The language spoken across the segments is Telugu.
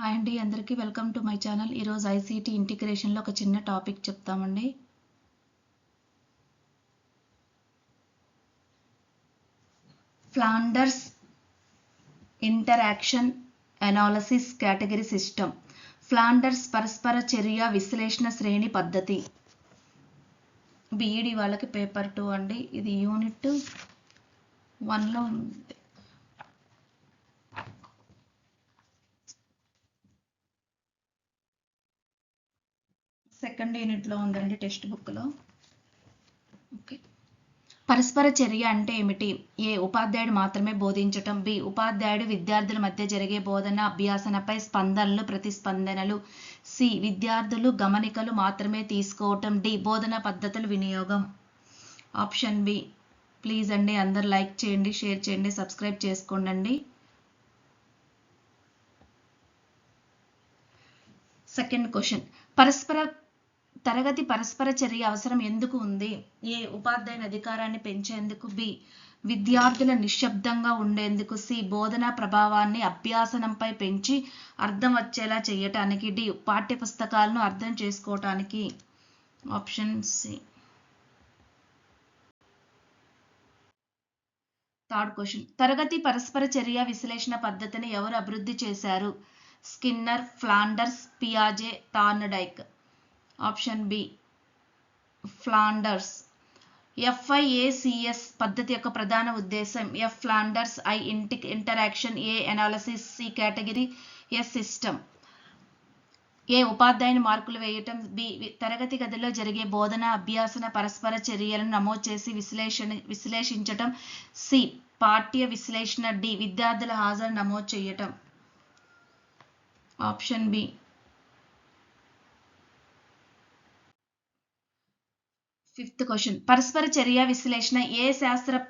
హాయ్ అండి. అందరికీ వెల్కమ్ టు మై ఛానల్. ఈరోజు ఐసీటీ ఇంటిగ్రేషన్లో ఒక చిన్న టాపిక్ చెప్తామండి. Flanders interaction analysis category system Flanders పరస్పర చర్య విశ్లేషణ శ్రేణి పద్ధతి. బీఈడి వాళ్ళకి పేపర్ టూ అండి. ఇది యూనిట్ వన్లో ఉంది. సెకండ్ యూనిట్లో ఉందండి టెక్స్ట్ బుక్లో ఓకే. పరస్పర చర్య అంటే ఏమిటి? ఏ ఉపాధ్యాయుడు మాత్రమే బోధించటం బి ఉపాధ్యాయుడు విద్యార్థుల మధ్య జరిగే బోధన అభ్యాసనపై స్పందనలు ప్రతిస్పందనలు సి విద్యార్థులు గమనికలు మాత్రమే తీసుకోవటం డి బోధన పద్ధతుల వినియోగం. Option B. ప్లీజ్ అండి అందరు లైక్ చేయండి షేర్ చేయండి సబ్స్క్రైబ్ చేసుకోండి సెకండ్ క్వశ్చన్. పరస్పర తరగతి పరస్పర చర్య అవసరం ఎందుకు ఉంది? ఏ ఉపాధ్యాయుని అధికారాన్ని పెంచేందుకు బి విద్యార్థుల నిశ్శబ్దంగా ఉండేందుకు సి బోధనా ప్రభావాన్ని అభ్యాసనంపై పెంచి అర్థం వచ్చేలా చేయటానికి డి పాఠ్య పుస్తకాలను అర్థం చేసుకోవటానికి ఆప్షన్ సి. Third question. తరగతి పరస్పర చర్య విశ్లేషణ పద్ధతిని ఎవరు అభివృద్ధి చేశారు? Skinner Flanders పియాజే Thorndike option B Flanders FIACS పద్ధతి యొక్క ప్రధాన ఉద్దేశం ఎఫ్ ఫ్లాండర్స్ ఐ ఇంటి interaction A analysis C category S system A ఉపాధ్యాయుని మార్కులు వేయటం బి తరగతి గదిలో జరిగే బోధన అభ్యాసన పరస్పర చర్యలను నమోదు చేసి విశ్లేషణ విశ్లేషించటం సి పాఠ్య విశ్లేషణ డి విద్యార్థుల హాజరు నమోదు చేయటం. Option B fifth question. పరస్పర చర్య విశ్లేషణ ఏ శాస్త్ర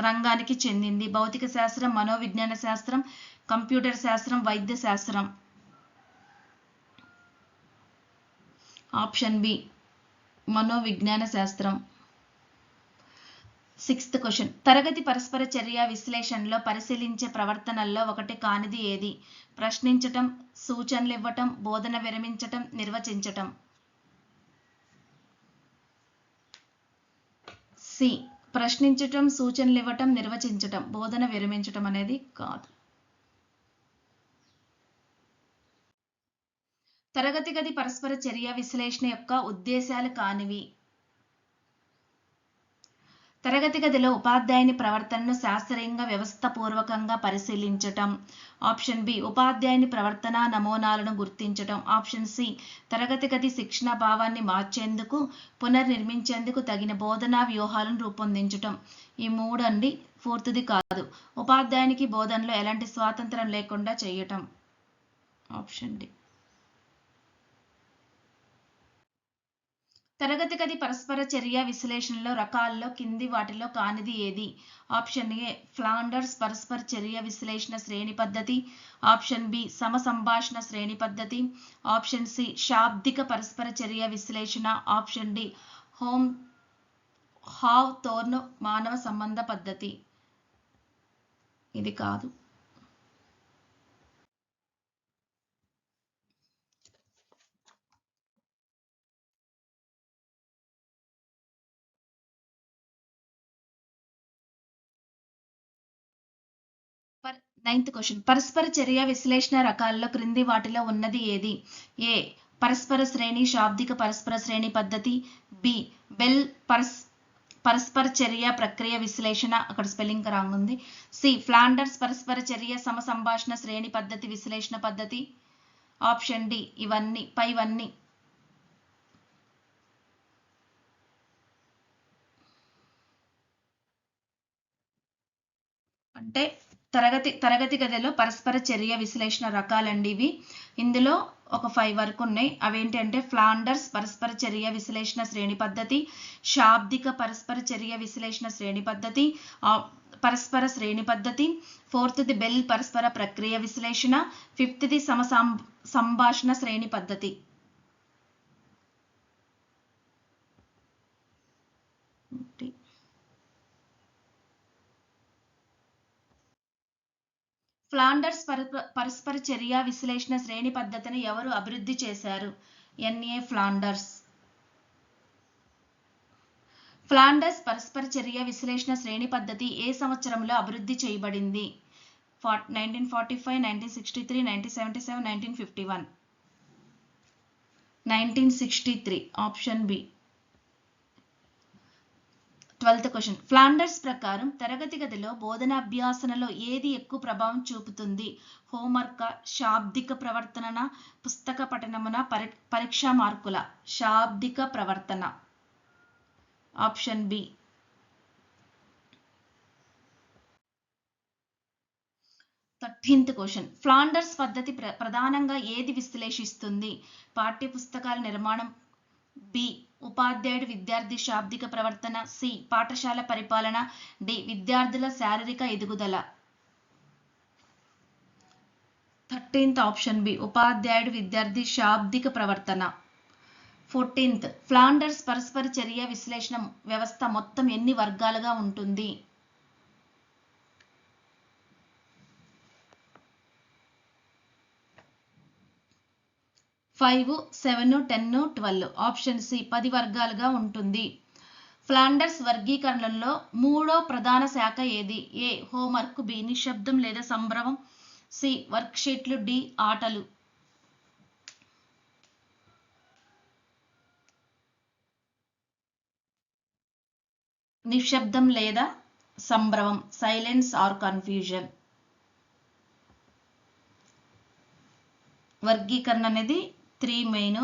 రంగానికి చెందింది? భౌతిక శాస్త్రం మనోవిజ్ఞాన శాస్త్రం కంప్యూటర్ శాస్త్రం వైద్య శాస్త్రం? ఆప్షన్ బి మనోవిజ్ఞాన శాస్త్రం. Sixth question. తరగతి పరస్పర చర్య విశ్లేషణలో పరిశీలించే ప్రవర్తనల్లో ఒకటి కానిది ఏది? ప్రశ్నించటం సూచనలు ఇవ్వటం బోధన విరమించటం నిర్వచించటం. సి. ప్రశ్నించటం సూచనలు ఇవ్వటం నిర్వచించటం బోధన విరమించటం అనేది కాదు. తరగతి గది పరస్పర చర్య విశ్లేషణ యొక్క ఉద్దేశాలు కానివి. తరగతి గదిలో ఉపాధ్యాయుని ప్రవర్తనను శాస్త్రీయంగా వ్యవస్థపూర్వకంగా పరిశీలించటం. ఆప్షన్ బి ఉపాధ్యాయుని ప్రవర్తన నమూనాలను గుర్తించటం. ఆప్షన్ సి తరగతి గది శిక్షణ భావాన్ని మార్చేందుకు పునర్నిర్మించేందుకు తగిన బోధనా వ్యూహాలను రూపొందించటం. ఈ మూడండి ఫోర్త్ది పూర్తిది కాదు. ఉపాధ్యాయునికి బోధనలో ఎలాంటి స్వాతంత్రం లేకుండా చేయటం. Option D. తరగతి గది పరస్పర చర్య విశ్లేషణలో రకాల్లో కింది వాటిలో కానిది ఏది? ఆప్షన్ ఏ ఫ్లాండర్స్ పరస్పర చర్య విశ్లేషణ శ్రేణి పద్ధతి. ఆప్షన్ బి సమసంభాషణ శ్రేణి పద్ధతి. ఆప్షన్ సి శాబ్దిక పరస్పర చర్య విశ్లేషణ. ఆప్షన్ డి హోమ్ హావ్ తోర్న్ మానవ సంబంధ పద్ధతి. ఇది కాదు. నైన్త్ క్వశ్చన్ పరస్పర చర్య విశ్లేషణ రకాల్లో క్రింది వాటిలో ఉన్నది ఏది? ఏ. పరస్పర శ్రేణి శాబ్దిక పరస్పర శ్రేణి పద్ధతి. బి. బెల్ పరస్ పరస్పర చర్య ప్రక్రియ విశ్లేషణ. అక్కడ స్పెల్లింగ్ రాంగ్ ఉంది. సి. ఫ్లాండర్స్ పరస్పర చర్య సమ సంభాషణ శ్రేణి పద్ధతి విశ్లేషణ పద్ధతి. Option D. ఇవన్నీ పైవన్నీ అంటే తరగతి తరగతి గదిలో పరస్పర చర్య విశ్లేషణ రకాలండి ఇవి. ఇందులో ఒక ఫైవ్ వరకు ఉన్నాయి. అవేంటంటే ఫ్లాండర్స్ పరస్పర చర్య విశ్లేషణ శ్రేణి పద్ధతి శాబ్దిక పరస్పర చర్య విశ్లేషణ శ్రేణి పద్ధతి పరస్పర శ్రేణి పద్ధతి ఫోర్త్ది బెల్ పరస్పర ప్రక్రియ విశ్లేషణ ఫిఫ్త్ది సమ సంభాషణ శ్రేణి పద్ధతి. ఫ్లాండర్స్ పరస్పర చర్య విశ్లేషణ శ్రేణి పద్ధతిని ఎవరు అభివృద్ధి చేశారు? ఎన్ఏ ఫ్లాండర్స్. ఫ్లాండర్స్ పరస్పర చర్య విశ్లేషణ శ్రేణి పద్ధతి ఏ సంవత్సరంలో అభివృద్ధి చేయబడింది? Nineteen forty five nineteen sixty three nineteen seventy seven nineteen fifty one. Nineteen sixty three option B. Twelfth question Flanders ప్రకారం తరగతి గదిలో బోధనాభ్యాసనలో ఏది ఎక్కువ ప్రభావం చూపుతుంది? హోంవర్క్ శాబ్దిక ప్రవర్తన పుస్తక పఠనమున పరి పరీక్షా మార్కుల? శాబ్దిక ప్రవర్తన. Option B thirteenth question Flanders పద్ధతి ప్ర ప్రధానంగా ఏది విశ్లేషిస్తుంది? పాఠ్య పుస్తకాల నిర్మాణం బి ఉపాధ్యాయుడు విద్యార్థి శాబ్దిక ప్రవర్తన సి పాఠశాల పరిపాలన డి విద్యార్థుల శారీరక ఎదుగుదల. థర్టీన్త్ ఆప్షన్ బి ఉపాధ్యాయుడు విద్యార్థి శాబ్దిక ప్రవర్తన. ఫోర్టీన్త్ ఫ్లాండర్స్ పరస్పర చర్య విశ్లేషణ వ్యవస్థ మొత్తం ఎన్ని వర్గాలుగా ఉంటుంది? Five seven ten twelve option C పది వర్గాలుగా ఉంటుంది. ఫ్లాండర్స్ వర్గీకరణలో మూడో ప్రధాన శాఖ ఏది? ఏ హోంవర్క్ బి నిశ్శబ్దం లేదా సంభ్రమం సి వర్క్షీట్లు డి ఆటలు. నిశ్శబ్దం లేదా సంభ్రమం సైలెన్స్ ఆర్ కన్ఫ్యూజన్. వర్గీకరణ అనేది త్రీ మెయిన్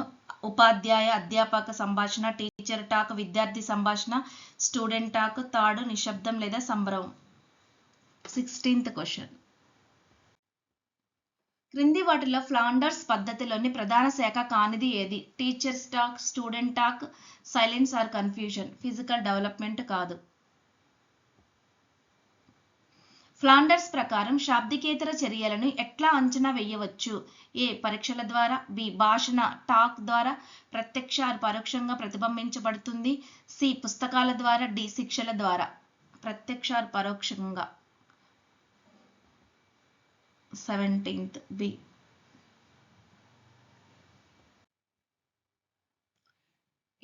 ఉపాధ్యాయ అధ్యాపక సంభాషణ టీచర్ టాక్ విద్యార్థి సంభాషణ స్టూడెంట్ టాక్ థర్డ్ నిశ్శబ్దం లేదా సంబరం సిక్స్టీన్త్ క్వశ్చన్ క్రింది వాటిలో ఫ్లాండర్స్ పద్ధతిలోని ప్రధాన శాఖ కానిది ఏది? Teachers talk student talk silence or confusion physical development కాదు. ఫ్లాండర్స్ ప్రకారం శాబ్దికేతర చర్యలను ఎట్లా అంచనా వేయవచ్చు? ఏ పరీక్షల ద్వారా బి భాషణ టాక్ ద్వారా ప్రత్యక్ష పరోక్షంగా ప్రతిబింబించబడుతుంది సి పుస్తకాల ద్వారా డి శిక్షల ద్వారా ప్రత్యక్ష పరోక్షంగా. Seventeenth B.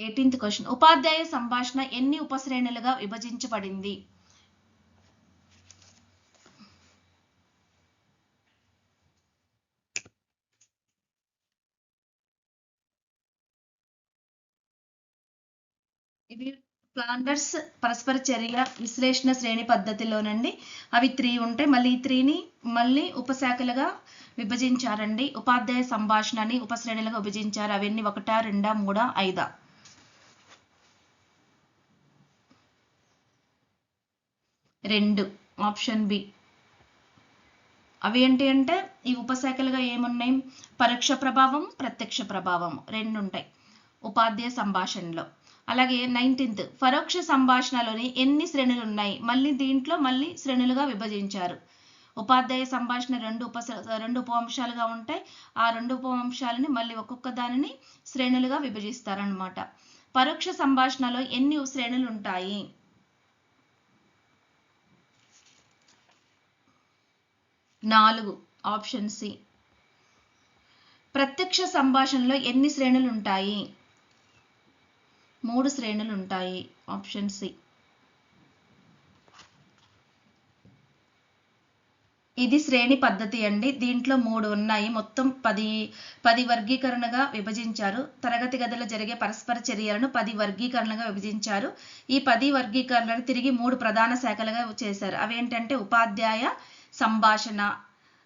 Eighteenth question. ఉపాధ్యాయ సంభాషణ ఎన్ని ఉపశ్రేణులుగా విభజించబడింది? ప్లాండర్స్ పరస్పర చర్య విశ్లేషణ శ్రేణి పద్ధతిలోనండి. అవి త్రీ ఉంటాయి మళ్ళీ ఈ త్రీని మళ్ళీ ఉపశాఖలుగా విభజించారండి. ఉపాధ్యాయ సంభాషణని ఉపశ్రేణులుగా విభజించారు. అవన్నీ ఒకటా రెండా మూడా ఐదా? రెండు. Option B. అవి ఏంటి అంటే ఈ ఉపశాఖలుగా ఏమున్నాయి? పరోక్ష ప్రభావం ప్రత్యక్ష ప్రభావం. రెండు ఉంటాయి ఉపాధ్యాయ సంభాషణలో. అలాగే నైన్టీన్త్ పరోక్ష సంభాషణలోని ఎన్ని శ్రేణులు ఉన్నాయి? మళ్ళీ దీంట్లో మళ్ళీ శ్రేణులుగా విభజించారు. ఉపాధ్యాయ సంభాషణ రెండు ఉప రెండు ఉపవంశాలుగా ఉంటాయి. ఆ రెండు ఉపవంశాలని మళ్ళీ ఒక్కొక్క దానిని శ్రేణులుగా విభజిస్తారనమాట పరోక్ష సంభాషణలో ఎన్ని శ్రేణులు ఉంటాయి? నాలుగు ఆప్షన్ సి. ప్రత్యక్ష సంభాషణలో ఎన్ని శ్రేణులు ఉంటాయి? మూడు శ్రేణులు ఉంటాయి. Option C. ఇది శ్రేణి పద్ధతి అండి. దీంట్లో మూడు ఉన్నాయి. మొత్తం పది పది వర్గీకరణగా విభజించారు. తరగతి గదిలో జరిగే పరస్పర చర్యలను పది వర్గీకరణగా విభజించారు. ఈ పది వర్గీకరణలను తిరిగి మూడు ప్రధాన శాఖలుగా చేశారు. అవేంటంటే ఉపాధ్యాయ సంభాషణ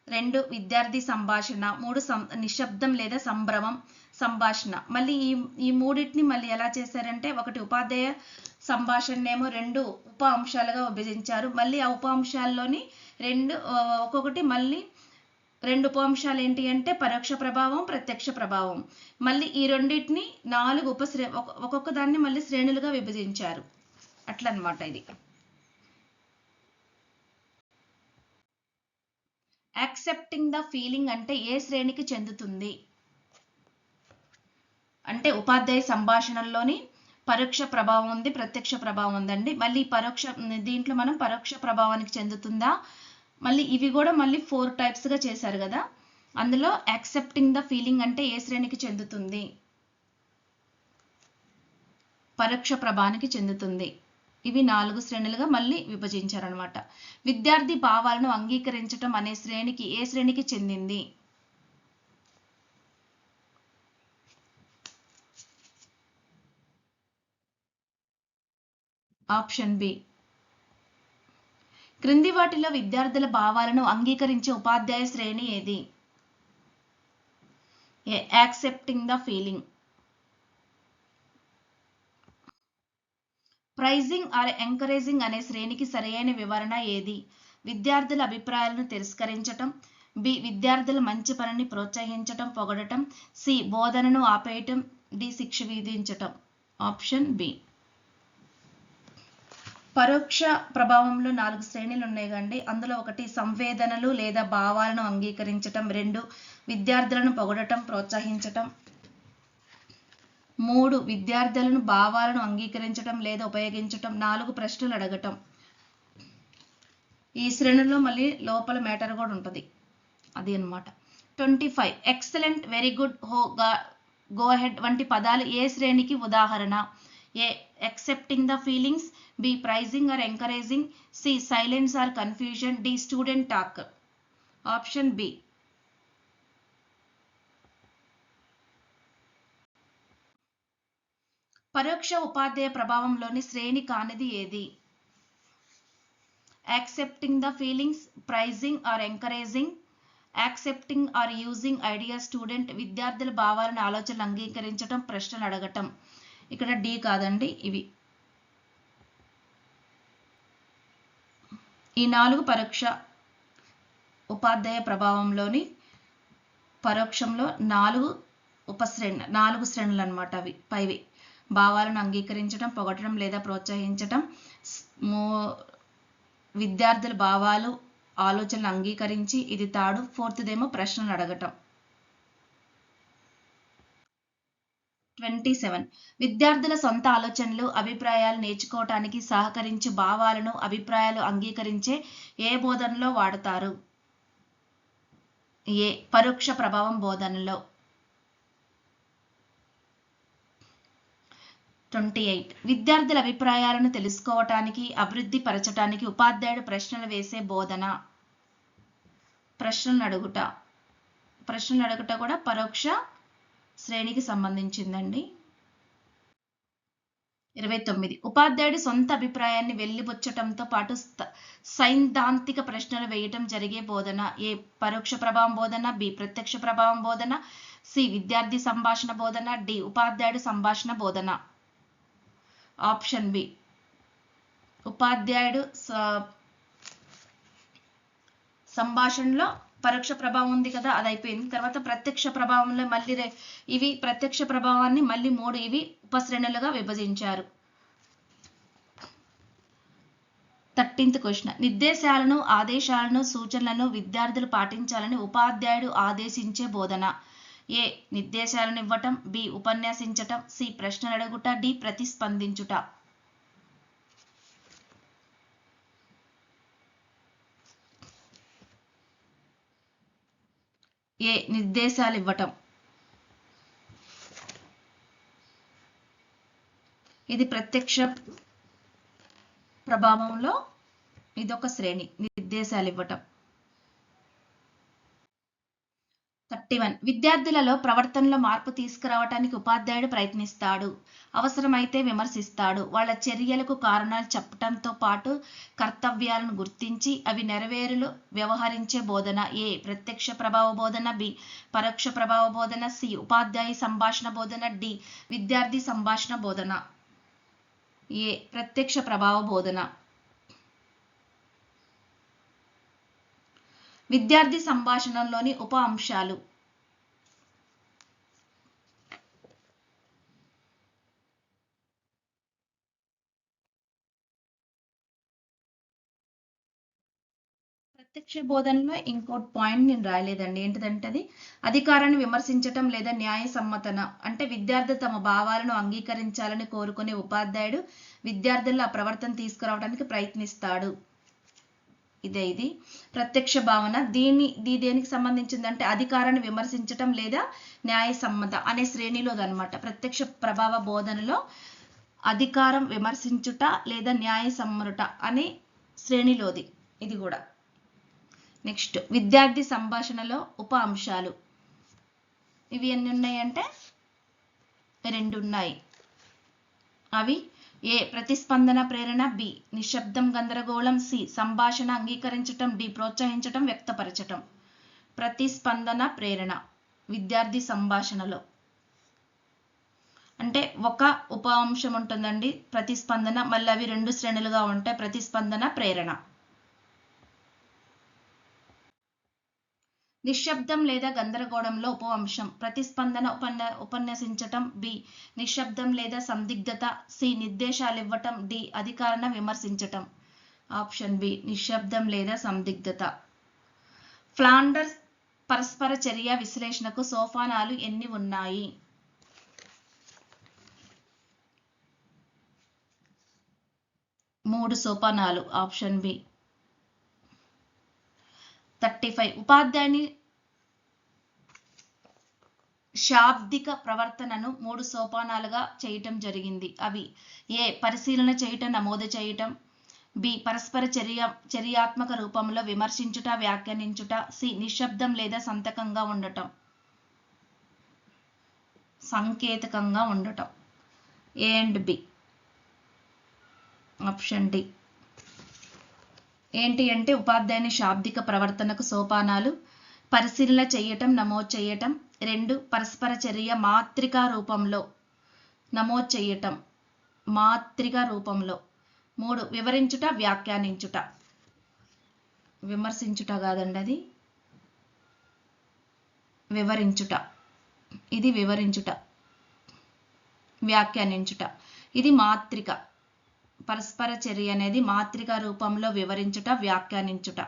రెండు విద్యార్థి సంభాషణ మూడు సం నిశ్శబ్దం లేదా సంభ్రమం సంభాషణ. మళ్ళీ ఈ ఈ మూడింటిని మళ్ళీ ఎలా చేశారంటే ఒకటి ఉపాధ్యాయ సంభాషణనేమో రెండు ఉప అంశాలుగా విభజించారు. మళ్ళీ ఆ ఉప అంశాల్లోని రెండు ఒక్కొక్కటి మళ్ళీ రెండు ఉప అంశాలు ఏంటి అంటే పరోక్ష ప్రభావం ప్రత్యక్ష ప్రభావం. మళ్ళీ ఈ రెండింటిని నాలుగు ఉపశ్రే ఒక్కొక్క దాన్ని మళ్ళీ శ్రేణులుగా విభజించారు. అట్లనమాట ఇది. యాక్సెప్టింగ్ ద ఫీలింగ్ అంటే ఏ శ్రేణికి చెందుతుంది? అంటే ఉపాధ్యాయ సంభాషణల్లోని పరోక్ష ప్రభావం ఉంది ప్రత్యక్ష ప్రభావం ఉందండి. మళ్ళీ పరోక్ష దీంట్లో మనం పరోక్ష ప్రభావానికి చెందుతుందా? మళ్ళీ ఇవి కూడా మళ్ళీ ఫోర్ టైప్స్గా చేశారు కదా. అందులో యాక్సెప్టింగ్ ద ఫీలింగ్ అంటే ఏ శ్రేణికి చెందుతుంది? పరోక్ష ప్రభానికి చెందుతుంది. ఇవి నాలుగు శ్రేణులుగా మళ్ళీ విభజించారనమాట విద్యార్థి భావాలను అంగీకరించటం అనే శ్రేణికి ఏ శ్రేణికి చెందింది? Option B. క్రింది వాటిలో విద్యార్థుల భావాలను అంగీకరించే ఉపాధ్యాయ శ్రేణి ఏది? Accepting the feeling. Praising or encouraging అనే శ్రేణికి సరైన వివరణ ఏది? విద్యార్థుల అభిప్రాయాలను తిరస్కరించటం బి విద్యార్థుల మంచి పనిని ప్రోత్సహించటం పొగడటం సి బోధనను ఆపేయటం డి శిక్ష విధించటం. Option B. పరోక్ష ప్రభావంలో నాలుగు శ్రేణులు ఉన్నాయి కండి అందులో ఒకటి సంవేదనలు లేదా భావాలను అంగీకరించటం రెండు విద్యార్థులను పొగడటం ప్రోత్సహించటం మూడు విద్యార్థులను భావాలను అంగీకరించటం లేదా ఉపయోగించటం. నాలుగు ప్రశ్నలు అడగటం. ఈ శ్రేణుల్లో మళ్ళీ లోపల మ్యాటర్ కూడా ఉంటుంది. అది అన్నమాట. Twenty five excellent very good oh go ahead వంటి పదాలు ఏ శ్రేణికి ఉదాహరణ? A accepting the feelings B praising or encouraging C silence or confusion D student talk option B పరోక్ష ఉపాధ్యాయ ప్రభావంలోని శ్రేణి కానిది ఏది? Accepting the feelings praising or encouraging accepting or using idea student విద్యార్థుల భావాలను ఆలోచనలు అంగీకరించటం ప్రశ్నలు అడగటం. ఇక్కడ డి కాదండి ఇవి. ఈ నాలుగు పరోక్ష ఉపాధ్యాయ ప్రభావంలోని పరోక్షంలో నాలుగు ఉపశ్రేణి నాలుగు శ్రేణులు అనమాట అవి పైవి. భావాలను అంగీకరించడం పొగటడం లేదా ప్రోత్సహించటం. విద్యార్థుల భావాలు ఆలోచనలు అంగీకరించి ఇది తాడు ఫోర్త్దేమో ప్రశ్నలు అడగటం. Twenty seven. విద్యార్థుల సొంత ఆలోచనలు అభిప్రాయాలు నేర్చుకోవటానికి సహకరించి భావాలను అభిప్రాయాలు అంగీకరించే ఏ బోధనలో వాడతారు? ఏ పరోక్ష ప్రభావం బోధనలో. Twenty eight. విద్యార్థుల అభిప్రాయాలను తెలుసుకోవటానికి అభివృద్ధి పరచటానికి ఉపాధ్యాయుడు ప్రశ్నలు వేసే బోధన. ప్రశ్నలు అడుగుట. ప్రశ్నలు అడుగుట కూడా పరోక్ష శ్రేణికి సంబంధించిందండి. ఇరవై తొమ్మిది. ఉపాధ్యాయుడి సొంత అభిప్రాయాన్ని వెళ్ళిబుచ్చటంతో పాటు సైద్ధాంతిక ప్రశ్నలు వేయటం జరిగే బోధన. ఏ పరోక్ష ప్రభావం బోధన బి ప్రత్యక్ష ప్రభావం బోధన సి విద్యార్థి సంభాషణ బోధన డి ఉపాధ్యాయుడు సంభాషణ బోధన. Option B. ఉపాధ్యాయుడు సంభాషణలో పరోక్ష ప్రభావం ఉంది కదా అది అయిపోయింది. తర్వాత ప్రత్యక్ష ప్రభావంలో మళ్ళీ ఇవి ప్రత్యక్ష ప్రభావాన్ని మళ్ళీ మూడు ఇవి ఉపశ్రేణులుగా విభజించారు. Thirteenth question. నిర్దేశాలను ఆదేశాలను సూచనలను విద్యార్థులు పాటించాలని ఉపాధ్యాయుడు ఆదేశించే బోధన. ఏ నిర్దేశాలను ఇవ్వటం బి ఉపన్యాసించటం సి ప్రశ్నలు అడుగుట డి ప్రతిస్పందించుట. ఏ నిర్దేశాలు ఇవ్వటం ఇది ప్రత్యక్ష ప్రభావంలో ఇదొక శ్రేణి నిర్దేశాలు ఇవ్వటం థర్టీ వన్. విద్యార్థులలో ప్రవర్తనలో మార్పు తీసుకురావటానికి ఉపాధ్యాయుడు ప్రయత్నిస్తాడు. అవసరమైతే విమర్శిస్తాడు. వాళ్ళ చర్యలకు కారణాలు చెప్పటంతో పాటు కర్తవ్యాలను గుర్తించి అవి నెరవేరులు వ్యవహరించే బోధన ఏ. ప్రత్యక్ష ప్రభావ బోధన బి. పరోక్ష ప్రభావ బోధన సి. ఉపాధ్యాయ సంభాషణ బోధన డి. విద్యార్థి సంభాషణ బోధన ఏ. ప్రత్యక్ష ప్రభావ బోధన. విద్యార్థి సంభాషణలోని ఉప అంశాలు. ప్రత్యక్ష బోధనలో ఇంకోటి పాయింట్ నేను రాయలేదండి. ఏంటిదంటే అది? అధికారాన్ని విమర్శించటం లేదా న్యాయ సమ్మతన అంటే విద్యార్థి తమ భావాలను అంగీకరించాలని కోరుకునే ఉపాధ్యాయుడు విద్యార్థుల్లో ఆ ప్రవర్తన తీసుకురావడానికి ప్రయత్నిస్తాడు. ఇదే ఇది. ప్రత్యక్ష భావన దీని దీ దేనికి సంబంధించిందంటే అధికారాన్ని విమర్శించటం లేదా న్యాయ సమ్మత అనే శ్రేణిలో అనమాట ప్రత్యక్ష ప్రభావ బోధనలో అధికారం విమర్శించుట లేదా న్యాయ సమ్మరుట అనే శ్రేణిలోది. ఇది కూడా. నెక్స్ట్ విద్యార్థి సంభాషణలో ఉప అంశాలు. ఇవి ఎన్ని ఉన్నాయంటే? రెండు ఉన్నాయి అవి ఏ ప్రతిస్పందన ప్రేరణ? బి. నిశ్శబ్దం గందరగోళం. సి. సంభాషణ అంగీకరించటం. డి. ప్రోత్సహించటం వ్యక్తపరచటం. ప్రతిస్పందన ప్రేరణ. విద్యార్థి సంభాషణలో. అంటే ఒక ఉప అంశం ఉంటుందండి. ప్రతిస్పందన. మళ్ళీ అవి రెండు శ్రేణులుగా ఉంటాయి. ప్రతిస్పందన ప్రేరణ. నిశ్శబ్దం లేదా గందరగోళంలో ఉప అంశం ప్రతిస్పందన ఉపన్య ఉపన్యసించటం బి. నిశ్శబ్దం లేదా సందిగ్ధత సి. నిర్దేశాలు ఇవ్వటం డి. అధికారణ విమర్శించటం. Option B. నిశ్శబ్దం లేదా సందిగ్ధత. ఫ్లాండర్స్ పరస్పర చర్య విశ్లేషణకు సోపానాలు ఎన్ని ఉన్నాయి? మూడు సోపానాలు ఆప్షన్ బి. Thirty five. ఉపాధ్యాయుని శాబ్దిక ప్రవర్తనను మూడు సోపానాలుగా చేయటం జరిగింది. అవి ఏ పరిశీలన చేయటం నమోదు చేయటం బి పరస్పర చర్య చర్యాత్మక రూపంలో విమర్శించుట వ్యాఖ్యానించుట సి నిశ్శబ్దం లేదా సంతకంగా ఉండటం. సంకేతకంగా ఉండటం. A and B option D ఏంటి అంటే ఉపాధ్యాయుని శాబ్దిక ప్రవర్తనకు సోపానాలు పరిశీలన చేయటం నమోదు చేయటం. రెండు పరస్పర చర్య మాత్రికా రూపంలో నమోదు చేయటం. మాత్రిక రూపంలో. మూడు వివరించుట వ్యాఖ్యానించుట. విమర్శించుట కాదండి అది. వివరించుట. ఇది వివరించుట. వ్యాఖ్యానించుట. ఇది మాత్రిక. పరస్పర చర్య అనేది మాత్రిక రూపంలో వివరించుట వ్యాఖ్యానించుట.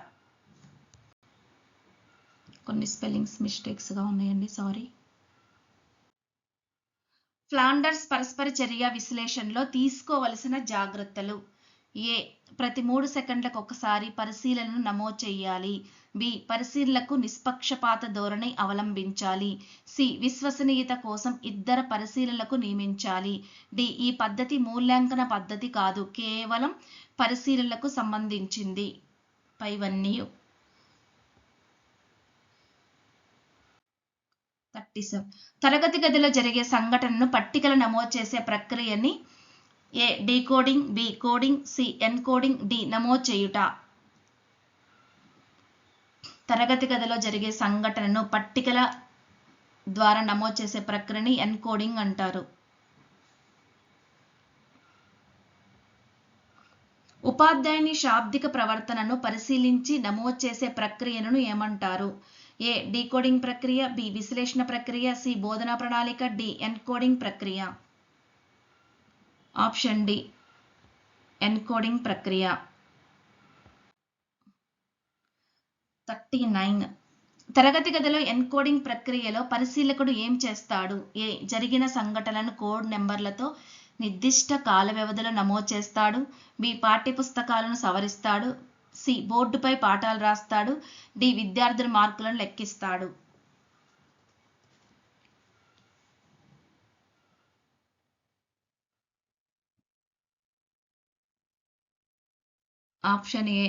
కొన్ని స్పెల్లింగ్స్ మిస్టేక్స్గా ఉన్నాయండి సారీ. ఫ్లాండర్స్ పరస్పర చర్య విశ్లేషణలో తీసుకోవలసిన జాగ్రత్తలు. ఏ ప్రతి మూడు సెకండ్లకు ఒకసారి పరిశీలనను నమోదు చేయాలి. బి. పరిశీలనకు నిష్పక్షపాత ధోరణి అవలంబించాలి. సి. విశ్వసనీయత కోసం ఇద్దరు పరిశీలకు నియమించాలి. డి. ఈ పద్ధతి మూల్యాంకన పద్ధతి కాదు కేవలం పరిశీలనలకు సంబంధించింది. పైవన్నీ థర్టీ సెవెన్. తరగతి గదిలో జరిగే సంఘటనను పట్టికలు నమోదు చేసే ప్రక్రియని A. Decoding B. Coding C. Encoding D. నమోదు చేయుట. తరగతి గదిలో జరిగే సంఘటనను పట్టికల ద్వారా నమోదు చేసే ప్రక్రియని ఎన్కోడింగ్ అంటారు. ఉపాధ్యాయుని శాబ్దిక ప్రవర్తనను పరిశీలించి నమోదు చేసే ప్రక్రియను ఏమంటారు? ఏ డీకోడింగ్ ప్రక్రియ బి విశ్లేషణ ప్రక్రియ సి బోధనా ప్రణాళిక డి ఎన్కోడింగ్ ప్రక్రియ? ఆప్షన్ డి ఎన్కోడింగ్ ప్రక్రియ. Thirty nine. తరగతి గదిలో ఎన్కోడింగ్ ప్రక్రియలో పరిశీలకుడు ఏం చేస్తాడు? ఏ జరిగిన సంఘటనలను కోడ్ నెంబర్లతో నిర్దిష్ట కాల వ్యవధిలో నమోదు చేస్తాడు. బి పాఠ్యపుస్తకాలను సవరిస్తాడు. సి బోర్డుపై పాఠాలు రాస్తాడు. డి విద్యార్థుల మార్కులను లెక్కిస్తాడు. ఆప్షన్ ఏ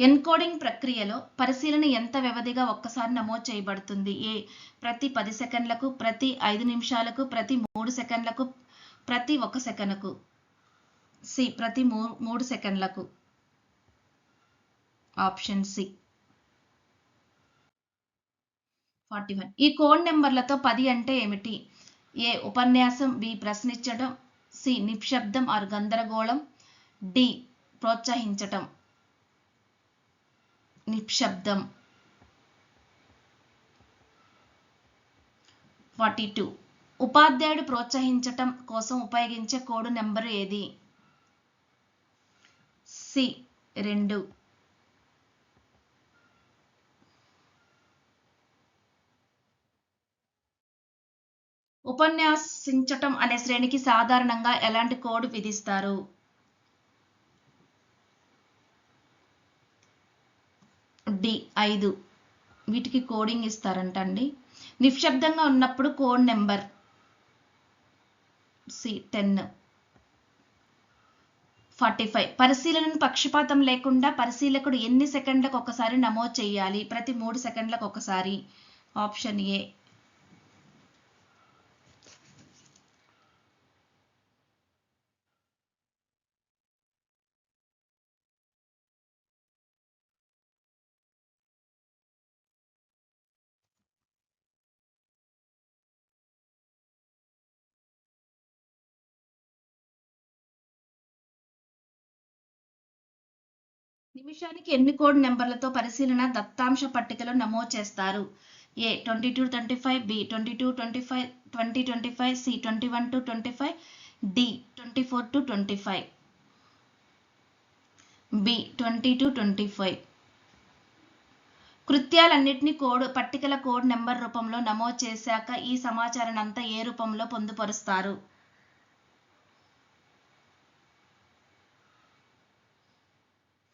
ఎన్కోడింగ్ ప్రక్రియలో పరిశీలన ఎంత వ్యవధిగా ఒక్కసారి నమోదు చేయబడుతుంది? ఏ ప్రతి పది సెకండ్లకు ప్రతి ఐదు నిమిషాలకు ప్రతి మూడు సెకండ్లకు ప్రతి ఒక సెకనుకు? సి ప్రతి మూడు సెకండ్లకు. Option C. Forty one. ఈ కోడ్ నెంబర్లతో పది అంటే ఏమిటి? ఏ ఉపన్యాసం బి ప్రశ్నించడం సి నిశ్శబ్దం ఆర్ గందరగోళం డి ప్రోత్సహించటం. నిశ్శబ్దం. Forty two. ఉపాధ్యాయుడు ప్రోత్సహించటం కోసం ఉపయోగించే కోడ్ నెంబర్ ఏది? సి. రెండు. ఉపన్యాసించటం అనే శ్రేణికి సాధారణంగా ఎలాంటి కోడ్ విధిస్తారు? డి ఐదు. వీటికి కోడింగ్ ఇస్తారంట అండి నిశ్శబ్దంగా ఉన్నప్పుడు code number C ten. Forty five. పరిశీలనను పక్షపాతం లేకుండా పరిశీలకుడు ఎన్ని సెకండ్లకు ఒకసారి నమోదు చేయాలి? ప్రతి మూడు సెకండ్లకు ఒకసారి. Option A. నిమిషానికి ఎన్ని కోడ్ నెంబర్లతో పరిశీలన దత్తాంశ పట్టికలో నమోదు చేస్తారు? A twenty two twenty five B twenty two twenty five twenty twenty five C twenty one to twenty five D twenty four to twenty five. B twenty two twenty five. కృత్యాలన్నింటినీ code పట్టికల కోడ్ నెంబర్ రూపంలో నమోదు చేశాక ఈ సమాచారాన్ని అంతా ఏ రూపంలో పొందుపరుస్తారు?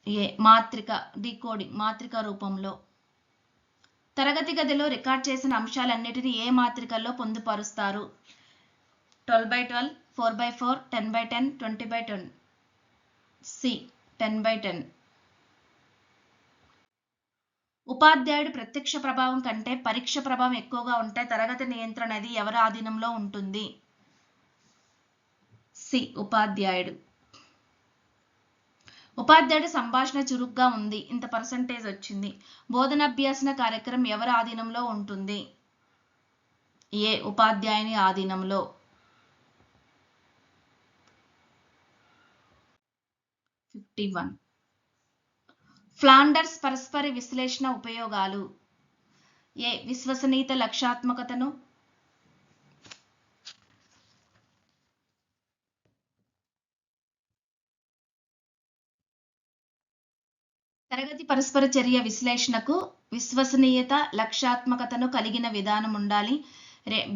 ఏ మాత్రిక డీకోడింగ్ మాత్రిక రూపంలో. తరగతి గదిలో రికార్డ్ చేసిన అంశాలన్నిటినీ ఏ మాత్రికల్లో పొందుపరుస్తారు? Twelve by twelve four by four ten by ten twenty by ten C ten by ten. ఉపాధ్యాయుడు ప్రత్యక్ష ప్రభావం కంటే పరీక్ష ప్రభావం ఎక్కువగా ఉంటే తరగతి నియంత్రణ అది ఎవరి ఆధీనంలో ఉంటుంది? సి ఉపాధ్యాయుడు. ఉపాధ్యాయుడు సంభాషణ చురుగ్గా ఉంది. ఇంత పర్సంటేజ్ వచ్చింది. బోధనాభ్యాసన కార్యక్రమం ఎవరి ఆధీనంలో ఉంటుంది? ఏ ఉపాధ్యాయుని ఆధీనంలో? ఫిఫ్టీ వన్ ఫ్లాండర్స్ పరస్పర విశ్లేషణ ఉపయోగాలు. ఏ విశ్వసనీయత లక్ష్యాత్మకతను తరగతి పరస్పర చర్య విశ్లేషణకు విశ్వసనీయత లక్ష్యాత్మకతను కలిగిన విధానం ఉండాలి.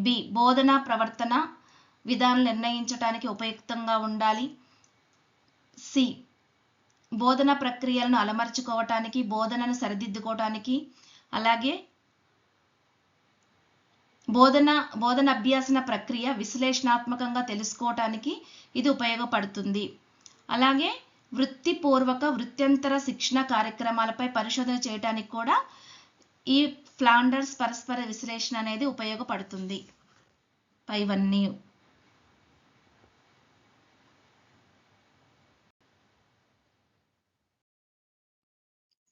బి బోధన ప్రవర్తన విధానం నిర్ణయించడానికి ఉపయుక్తంగా ఉండాలి. సి బోధన ప్రక్రియలను అలమర్చుకోవటానికి బోధనను సరిదిద్దుకోవటానికి అలాగే బోధన బోధన అభ్యాసన ప్రక్రియ విశ్లేషణాత్మకంగా తెలుసుకోవటానికి ఇది ఉపయోగపడుతుంది. అలాగే వృత్తిపూర్వక వృత్యంతర శిక్షణ కార్యక్రమాలపై పరిశోధన చేయడానికి కూడా ఈ ఫ్లాండర్స్ పరస్పర విశ్లేషణ అనేది ఉపయోగపడుతుంది. పైవన్నీ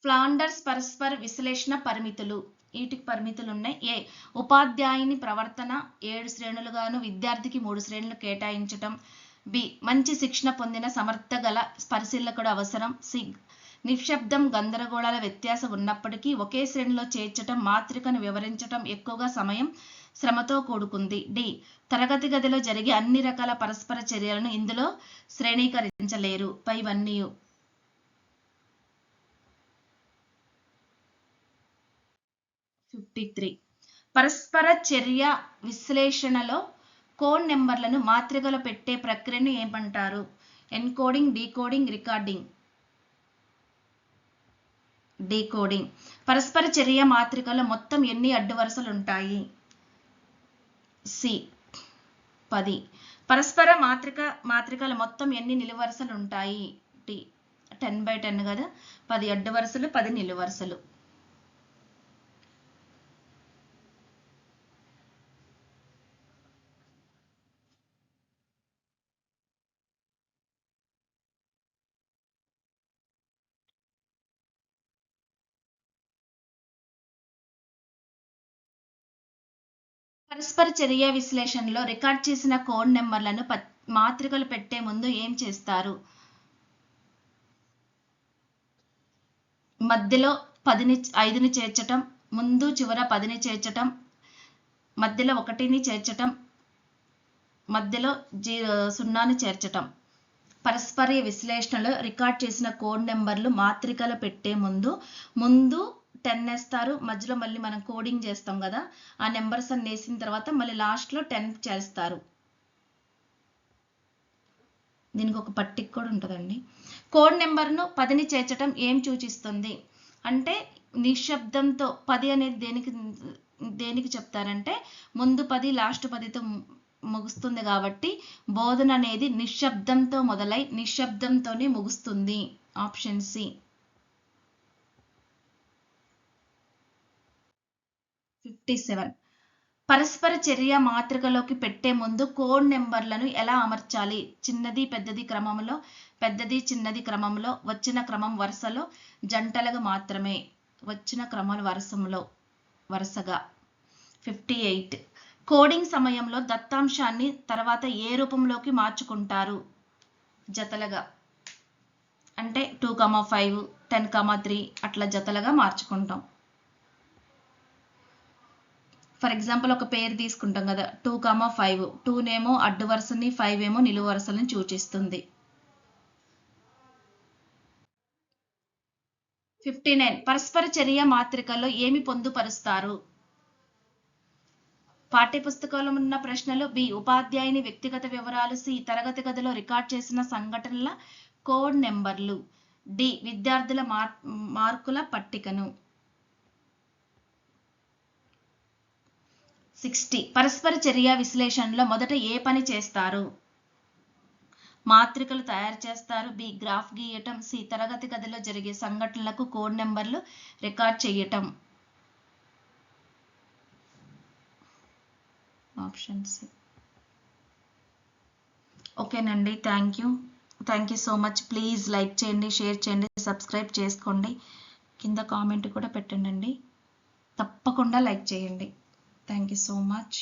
ఫ్లాండర్స్ పరస్పర విశ్లేషణ పరిమితులు. వీటికి పరిమితులు ఉన్నాయి. ఏ ఉపాధ్యాయుని ప్రవర్తన ఏడు శ్రేణులుగాను విద్యార్థికి మూడు శ్రేణులు కేటాయించటం బి. మంచి శిక్షణ పొందిన సమర్థ గల పరిశీలకుడు అవసరం. సి. నిశ్శబ్దం గందరగోళాల వ్యత్యాసం ఉన్నప్పటికీ ఒకే శ్రేణిలో చేర్చటం మాత్రికను వివరించటం ఎక్కువగా సమయం శ్రమతో కూడుకుంది. డి. తరగతి గదిలో జరిగే అన్ని రకాల పరస్పర చర్యలను ఇందులో శ్రేణీకరించలేరు. పైవన్నీ ఫిఫ్టీ త్రీ. పరస్పర చర్య విశ్లేషణలో కోడ్ నెంబర్లను మాత్రికలో పెట్టే ప్రక్రియను ఏమంటారు? Encoding decoding recording. డీకోడింగ్. పరస్పర చర్య మాత్రికలో మొత్తం ఎన్ని అడ్డు వరుసలు ఉంటాయి సి. పది. పరస్పర మాత్రిక మాత్రికల మొత్తం ఎన్ని నిలువు వరుసలు ఉంటాయి టి. టెన్ బై టెన్ కదా? పది అడ్డు వరుసలు పది నిలువరుసలు. పరస్పర చర్య విశ్లేషణలో రికార్డ్ చేసిన కోడ్ నెంబర్లను ప- మాత్రికలు పెట్టే ముందు ఏం చేస్తారు? మధ్యలో పదిని ఐదుని చేర్చటం ముందు చివర పదిని చేర్చటం మధ్యలో ఒకటిని చేర్చటం మధ్యలో జీ సున్నాని చేర్చటం. పరస్పర విశ్లేషణలో రికార్డ్ చేసిన కోడ్ నెంబర్లు మాత్రికలు పెట్టే ముందు ముందు టెన్ వేస్తారు. మధ్యలో మళ్ళీ మనం కోడింగ్ చేస్తాం కదా. ఆ నెంబర్స్ అన్ని వేసిన తర్వాత మళ్ళీ లాస్ట్లో టెన్ చేస్తారు. దీనికి ఒక పట్టిక కూడా ఉంటుందండి. కోడ్ నెంబర్ను పదిని చేర్చటం ఏం సూచిస్తుంది? అంటే నిశ్శబ్దంతో పది అనేది దేనికి దేనికి చెప్తారంటే ముందు పది లాస్ట్ పదితో ముగుస్తుంది కాబట్టి బోధన అనేది నిశ్శబ్దంతో మొదలై నిశ్శబ్దంతోనే ముగుస్తుంది. Option C. Fifty seven. పరస్పర చర్య మాతృకలోకి పెట్టే ముందు కోడ్ నెంబర్లను ఎలా అమర్చాలి? చిన్నది పెద్దది క్రమంలో పెద్దది చిన్నది క్రమంలో వచ్చిన క్రమం వరుసలో జంటలుగా మాత్రమే వచ్చిన క్రమం వరుసలో వరుసగా. Fifty eight. కోడింగ్ సమయంలో దత్తాంశాన్ని తర్వాత ఏ రూపంలోకి మార్చుకుంటారు? జతలుగా. అంటే two comma five ten comma three అట్లా జతలుగా మార్చుకుంటాం. ఫర్ ఎగ్జాంపుల్ ఒక పేరు తీసుకుంటాం కదా టూ కామా ఫైవ్ టూనేమో అడ్డు వరుసని ఫైవ్ ఏమో నిలువు వరుసని సూచిస్తుంది. ఫిఫ్టీ నైన్ పరస్పర చర్య మాత్రికలో ఏమి పొందుపరుస్తారు? పాఠ్యపుస్తకంలో ఉన్న ప్రశ్నలు బి ఉపాధ్యాయుని వ్యక్తిగత వివరాలు సి తరగతి గదిలో రికార్డ్ చేసిన సంఘటనల కోడ్ నెంబర్లు డి విద్యార్థుల మార్ మార్కుల పట్టికను. సిక్స్టీ. పరస్పర చర్య విశ్లేషణలో మొదట ఏ పని చేస్తారు? మాత్రికలు తయారు చేస్తారు. B graph గీయటం. సి తరగతి గదిలో జరిగే సంఘటనలకు కోడ్ నెంబర్లు రికార్డ్ చేయటం. Option C. ఓకేనండి. Thank you. Thank you so much. Please like చేయండి షేర్ చేయండి సబ్స్క్రైబ్ చేసుకోండి. కింద కామెంట్ కూడా పెట్టండి తప్పకుండా లైక్ చేయండి. Thank you so much